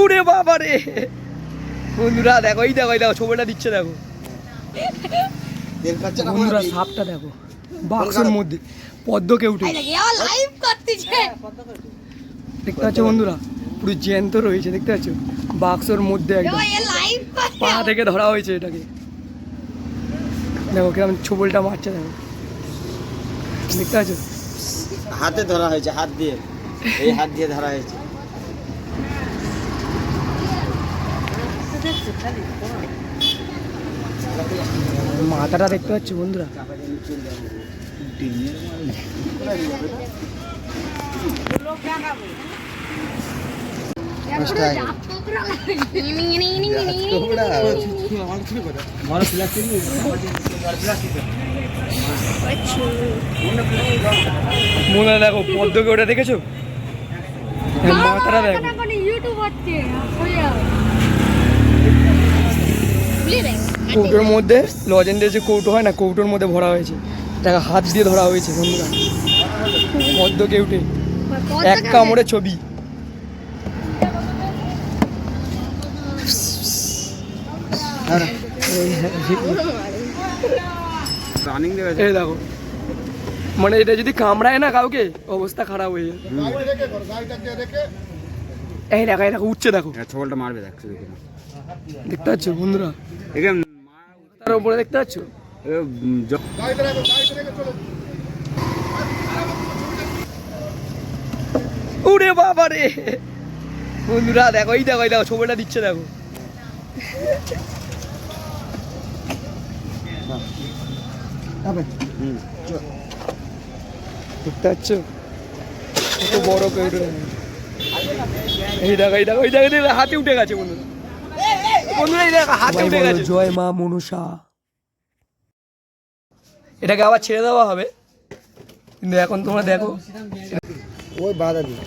উরে বাবা রে। বন্ধুরা দেখো এই দেখো এই দেখো ছবিটা দিচ্ছে দেখো। বন্ধুরা সাপটা দেখো বাক্সের মধ্যে পদ্ম কেউটে লাইভ করতেছে। দেখতে পাচ্ছ বন্ধুরা? পুরো জ্যান্ত রয়েছে দেখতে পাচ্ছ? বাক্সর মধ্যে একদম। পা থেকে ধরা হয়েছে এটাকে। দেখো কিরম ছবলটা মারছে দেখো। দেখতে পাচ্ছ? হাতে ধরা হয়েছে হাত দিয়ে। এই হাত দিয়ে ধরা হয়েছে। মাথাটা দেখতে পাচ্ছি বন্ধুরা। মনে দেখো পদ্মকে ওটা দেখেছ? মাথাটা দেখো। ইউটিউব হচ্ছে কৌটোর মধ্যে লজেন্ডের যে কৌটো হয় না কৌটোর মধ্যে ভরা হয়েছে। এটাকে হাত দিয়ে ধরা হয়েছে বন্ধুরা। পদ্ম কেউটে এক কামড়ে ছবি। এই দেখো। মানে এটা যদি কামড়ায় না কাউকে অবস্থা খারাপ হয়ে যায়। এই দেখো এই দেখো উঠছে দেখো। ছবলটা মারবে দেখ দেখতে পাচ্ছ বন্ধুরা? একে তার উপরে দেখতে পাচ্ছ? উরে বাবা রে। বন্ধুরা দেখো এই দেখো এই দেখো ছবিটা দিচ্ছে দেখো। দেখতে পাচ্ছ? কত বড় কেউটে এই দেখো এই দেখো এই দেখো, হাতে উঠে গেছে বন্ধুরা। বন্ধুরা এই দেখো হাতে উঠে গেছে। জয় মা মনুষা এটাকে আবার ছেড়ে দেওয়া হবে। কিন্তু এখন তোমরা দেখো। ওই বাধা দিই।